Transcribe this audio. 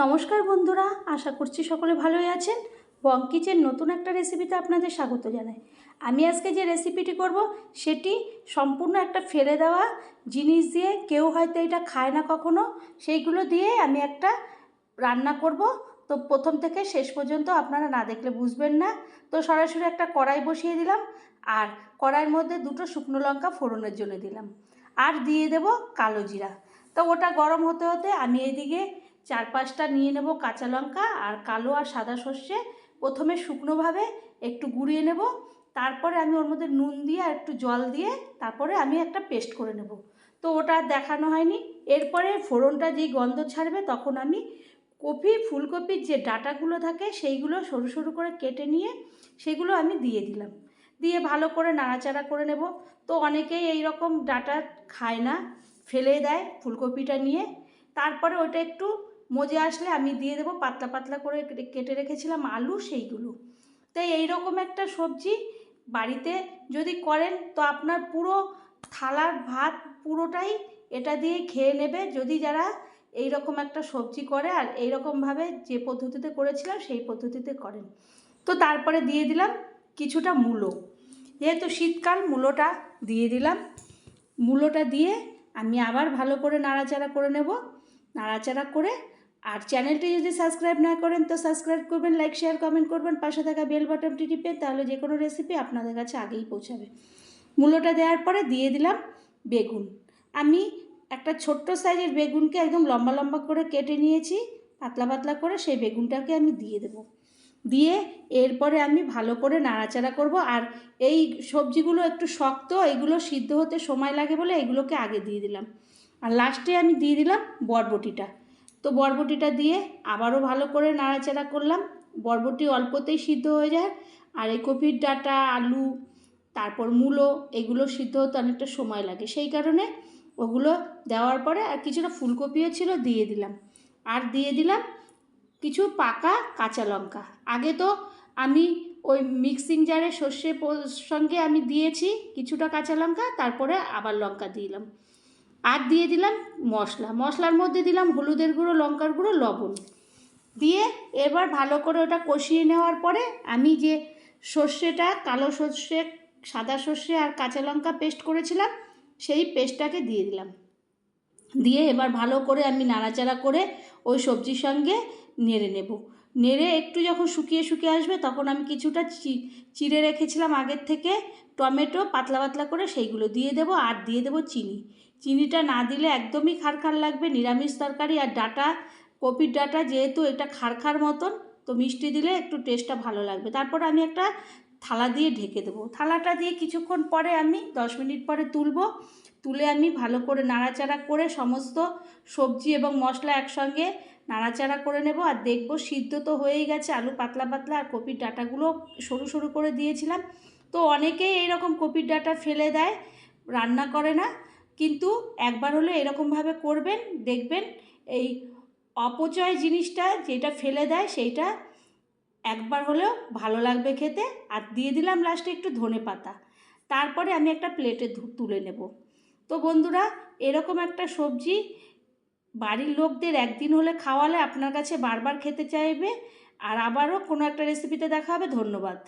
নমস্কার বন্ধুরা, আশা করছি সকলে ভালোই আছেন। বং নতুন একটা রেসিপিতে আপনাদের স্বাগত জানাই। আমি আজকে যে রেসিপিটি করব, সেটি সম্পূর্ণ একটা ফেলে দেওয়া জিনিস দিয়ে কেউ হয়তো এটা খায় না কখনো, সেইগুলো দিয়ে আমি একটা রান্না করব। তো প্রথম থেকে শেষ পর্যন্ত আপনারা না দেখলে বুঝবেন না। তো সরাসরি একটা কড়াই বসিয়ে দিলাম, আর কড়াইয়ের মধ্যে দুটো শুকনো লঙ্কা ফোড়নের জন্য দিলাম। আর দিয়ে দেব কালো জিরা। তো ওটা গরম হতে হতে আমি এদিকে চার পাঁচটা নিয়ে নেব কাঁচা লঙ্কা আর কালো আর সাদা সর্ষে। প্রথমে শুকনোভাবে একটু গুঁড়িয়ে নেব। তারপরে আমি ওর মধ্যে নুন দিয়ে আর একটু জল দিয়ে তারপরে আমি একটা পেস্ট করে নেব। তো ওটা দেখানো হয়নি। এরপরে ফোড়নটা যেই গন্ধ ছাড়বে তখন আমি কপি, ফুলকপির যে ডাটাগুলো থাকে সেইগুলো সরু সরু করে কেটে নিয়ে সেগুলো আমি দিয়ে দিলাম। দিয়ে ভালো করে নাড়াচাড়া করে নেব। তো অনেকেই এই রকম ডাটা খায় না। ফেলে দেয় ফুলকপিটা নিয়ে। তারপরে ওটা একটু মজে আসলে আমি দিয়ে দেবো, পাতলা পাতলা করে কেটে রেখেছিলাম আলু সেইগুলো। তাই এই রকম একটা সবজি বাড়িতে যদি করেন তো আপনার পুরো থালার ভাত পুরোটাই এটা দিয়ে খেয়ে নেবে। যদি যারা এই রকম একটা সবজি করে আর এই রকমভাবে যে পদ্ধতিতে করেছিলাম সেই পদ্ধতিতে করেন। তো তারপরে দিয়ে দিলাম কিছুটা মূলো। যেহেতু শীতকাল মূলোটা দিয়ে দিলাম, মূলোটা দিয়ে আমি আবার ভালো করে নাড়াচাড়া করে নেব। নাড়াচাড়া করে আর চ্যানেলটি যদি সাবস্ক্রাইব না করেন, তো সাবস্ক্রাইব করবেন, লাইক, শেয়ার, কমেন্ট করবেন, পাশে থাকা বেল বাটনটি টিপে তাহলে যে কোনো রেসিপি আপনাদের কাছে আগেই পৌঁছাবে। মূলোটা দেওয়ার পরে দিয়ে দিলাম বেগুন। আমি একটা ছোট্ট সাইজের বেগুনকে একদম লম্বা লম্বা করে কেটে নিয়েছি, পাতলা পাতলা করে সেই বেগুনটাকে আমি দিয়ে দেবো। দিয়ে এরপরে আমি ভালো করে নাড়াচাড়া করব আর এই সবজিগুলো একটু শক্ত, এগুলো সিদ্ধ হতে সময় লাগে বলে এগুলোকে আগে দিয়ে দিলাম। আর লাস্টে আমি দিয়ে দিলাম বরবটিটা। তো বরবটিটা দিয়ে আবারও ভালো করে নাড়াচাড়া করলাম। বরবটি অল্পতেই সিদ্ধ হয়ে যায়। আর এই কপির ডাঁটা, আলু, তারপর মূলো, এগুলো সিদ্ধ হতে অনেকটা সময় লাগে। সেই কারণে ওগুলো দেওয়ার পরে আর কিছুটা ফুলকপিও ছিল দিয়ে দিলাম। আর দিয়ে দিলাম কিছু পাকা কাঁচা লঙ্কা। আগে তো আমি ওই মিক্সিং জারে সর্ষে সঙ্গে আমি দিয়েছি কিছুটা কাঁচা লঙ্কা, তারপরে আবার লঙ্কা দিলাম। আর দিয়ে দিলাম মশলা। মশলার মধ্যে দিলাম হলুদের গুঁড়ো, লঙ্কার গুঁড়ো, লবণ। দিয়ে এবার ভালো করে ওটা কষিয়ে নেওয়ার পরে আমি যে সর্ষেটা, কালো সর্ষে, সাদা সর্ষে আর কাঁচা লঙ্কা পেস্ট করেছিলাম, সেই পেস্টটাকে দিয়ে দিলাম। দিয়ে এবার ভালো করে আমি নাড়াচাড়া করে ওই সবজির সঙ্গে নেড়ে নেব। নেড়ে একটু যখন শুকিয়ে শুকিয়ে আসবে তখন আমি কিছুটা চিড়ে রেখেছিলাম আগের থেকে। টমেটো পাতলা পাতলা করে সেইগুলো দিয়ে দেবো আর দিয়ে দেবো চিনি। চিনিটা না দিলে একদমই খারখার লাগবে, নিরামিষ তরকারি আর ডাটা, কপির ডাটা যেহেতু এটা খারখার মতন, তো মিষ্টি দিলে একটু টেস্টটা ভালো লাগবে। তারপর আমি একটা থালা দিয়ে ঢেকে দেবো। থালাটা দিয়ে কিছুক্ষণ পরে আমি দশ মিনিট পরে তুলব। তুলে আমি ভালো করে নাড়াচাড়া করে সমস্ত সবজি এবং মশলা একসঙ্গে নাড়াচাড়া করে নেব আর দেখব সিদ্ধ তো হয়েই গেছে, আলু পাতলা পাতলা আর কপির ডাঁটাগুলো সরু সরু করে দিয়েছিলাম। তো অনেকেই এইরকম কপির ডাঁটা ফেলে দেয়, রান্না করে না। কিন্তু একবার হলে এরকমভাবে করবেন, দেখবেন এই অপচয় জিনিসটা যেটা ফেলে দেয় সেইটা একবার হলেও ভালো লাগবে খেতে। আর দিয়ে দিলাম লাস্টে একটু ধনে পাতা। তারপরে আমি একটা প্লেটে তুলে নেব। তো বন্ধুরা, এরকম একটা সবজি বাড়ির লোকদের একদিন হলে খাওয়ালে আপনার কাছে বারবার খেতে চাইবে আর আবারও কোনো একটা রেসিপিতে দেখা হবে, ধন্যবাদ।